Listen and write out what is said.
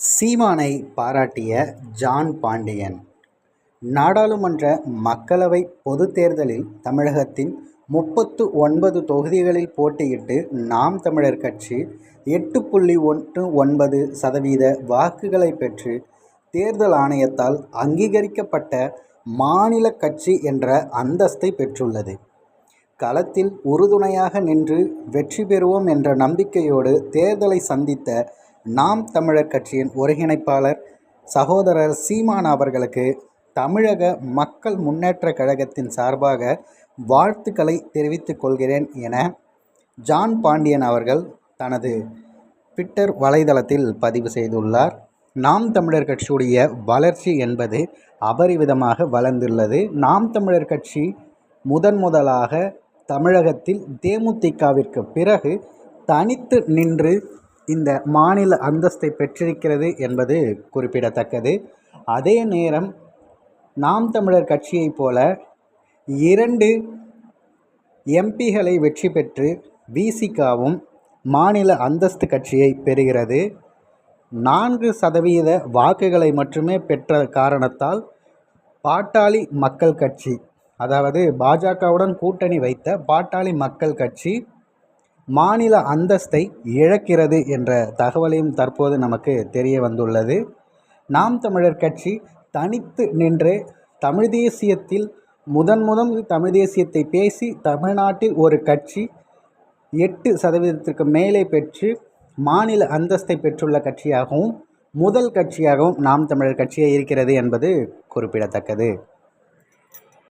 சீமானை பாராட்டிய ஜான் பாண்டியன் நாடாளுமன்ற மக்களவை பொதுத் தேர்தலில் தமிழகத்தின் முப்பத்து ஒன்பது தொகுதிகளில் போட்டியிட்டு நாம் தமிழர் கட்சி எட்டு புள்ளி ஒன்று ஒன்பது சதவீத வாக்குகளை பெற்று தேர்தல் ஆணையத்தால் அங்கீகரிக்கப்பட்ட மாநில கட்சி என்ற அந்தஸ்தை பெற்றுள்ளது. களத்தில் உறுதுணையாக நின்று வெற்றி பெறுவோம் என்ற நம்பிக்கையோடு தேர்தலை சந்தித்த நாம் தமிழர் கட்சியின் ஒருங்கிணைப்பாளர் சகோதரர் சீமான் அவர்களுக்கு தமிழக மக்கள் முன்னேற்ற கழகத்தின் சார்பாக வாழ்த்துக்களை தெரிவித்துக் கொள்கிறேன் என ஜான் பாண்டியன் அவர்கள் தனது ட்விட்டர் வலைதளத்தில் பதிவு செய்துள்ளார். நாம் தமிழர் கட்சியுடைய வளர்ச்சி என்பது அபரிவிதமாக வளர்ந்துள்ளது. நாம் தமிழர் கட்சி முதன் முதலாக தமிழகத்தில் தேமுதிகவிற்கு பிறகு தனித்து நின்று இந்த மாநில அந்தஸ்தை பெற்றிருக்கிறது என்பது குறிப்பிடத்தக்கது. அதே நேரம் நாம் தமிழர் கட்சியைப் போல இரண்டு எம்.பி.களை வெற்றி பெற்று விசிகாவும் மாநில அந்தஸ்து கட்சியை பெறுகிறது. நான்கு சதவீத வாக்குகளை மட்டுமே பெற்ற காரணத்தால் பாட்டாளி மக்கள் கட்சி அதாவது பாஜகவுடன் கூட்டணி வைத்த பாட்டாளி மக்கள் கட்சி மாநில அந்தஸ்தை இழக்கிறது என்ற தகவலையும் தற்போது நமக்கு தெரிய வந்துள்ளது. நாம் தமிழர் கட்சி தனித்து நின்று தமிழ் தேசியத்தில் முதன் முதல் தமிழ் தேசியத்தை பேசி தமிழ்நாட்டில் ஒரு கட்சி எட்டு சதவீதத்திற்கு மேலே பெற்று மாநில அந்தஸ்தை பெற்றுள்ள கட்சியாகவும் முதல் கட்சியாகவும் நாம் தமிழர் கட்சியே இருக்கிறது என்பது குறிப்பிடத்தக்கது.